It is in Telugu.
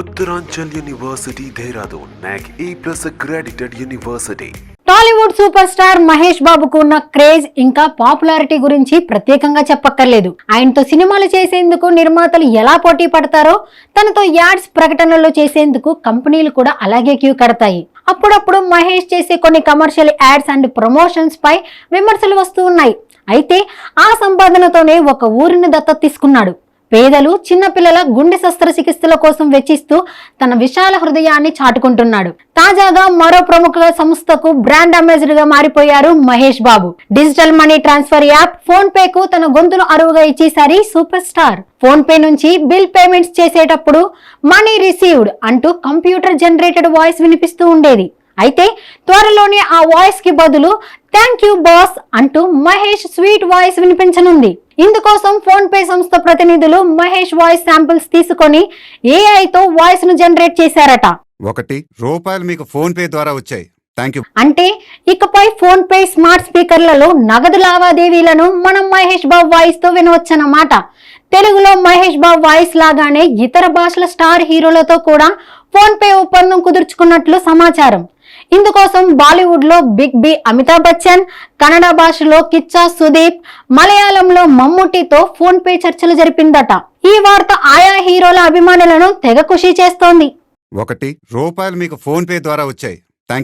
Uttaranchal university Dehradun NAAC A plus accredited university. Tollywood super star Mahesh బాబుకు ఉన్న క్రేజ్ ఇంకా పాపులారిటీ గురించి ప్రత్యేకంగా చెప్పక్కర్లేదు. ఆయనతో సినిమాలు చేసేందుకు నిర్మాతలు ఎలా పోటీ పడతారో తనతో యాడ్స్ ప్రకటనలు చేసేందుకు కంపెనీలు కూడా అలాగే క్యూ కడతాయి. అప్పుడప్పుడు మహేష్ చేసే కొన్ని కమర్షియల్ యాడ్స్ అండ్ ప్రమోషన్స్ పై విమర్శలు వస్తూ ఉన్నాయి. అయితే ఆ సంపాదనతోనే ఒక ఊరిని దత్తత తీసుకున్నాడు. పేదలు చిన్నపిల్లల గుండె శస్త్రచికిత్సల కోసం వెచ్చిస్తూ తన విశాల హృదయాన్ని చాటుకుంటున్నాడు. తాజాగా మరో ప్రముఖ సంస్థకు బ్రాండ్ అంబాసిడర్గా మారిపోయారు Mahesh Babu. Digital money transfer app PhonePe కు తన గొంతును అరువుగా ఇచ్చేసారి సూపర్ స్టార్. ఫోన్ పే నుంచి బిల్ పేమెంట్స్ చేసేటప్పుడు మనీ రిసీవ్డ్ అంటూ కంప్యూటర్ జనరేటెడ్ వాయిస్ వినిపిస్తూ ఉండేది. అయితే త్వరలోనే ఆ వాయిస్కి బదులు థ్యాంక్ యూ బాస్ అంటూ మహేష్ స్వీట్ వాయిస్ వినిపించనుంది. ఇందుకోసం ఫోన్ పే సంస్థ ప్రతినిధులు మహేష్ వాయిస్ శాంపిల్స్ తీసుకొని ఏఐతో వాయిస్ను జనరేట్ చేశారట. ఒకటి రూపాయలు మీకు ఫోన్ పే ద్వారా వచ్చాయి. థ్యాంక్ యూ అంటే ఇకపై ఫోన్ పే స్మార్ట్ స్పీకర్లలో నగదు లావాదేవీలను మనం మహేష్ బాబు వాయిస్తో వినవచ్చన్నమాట. తెలుగులో మహేష్ బాబు వాయిస్ లాగానే ఇతర భాషల స్టార్ హీరోలతో కూడా ఫోన్ పే ఒప్పందం కుదుర్చుకున్నట్లు సమాచారం. ఇందుకోసం బాలీవుడ్లో బిగ్ బి అమితాబ్ బచ్చన్ కన్నడ భాషలో కిచ్చా సుదీప్ మలయాళంలో మమ్ముటితో ఫోన్ పే చర్చలు జరిపిందట. ఈ వార్త ఆయా హీరోల అభిమానులను తెగ ఖుషి చేస్తోంది. ఒకటి రూపాయలు మీకు ఫోన్ పే ద్వారా వచ్చాయి. థ్యాంక్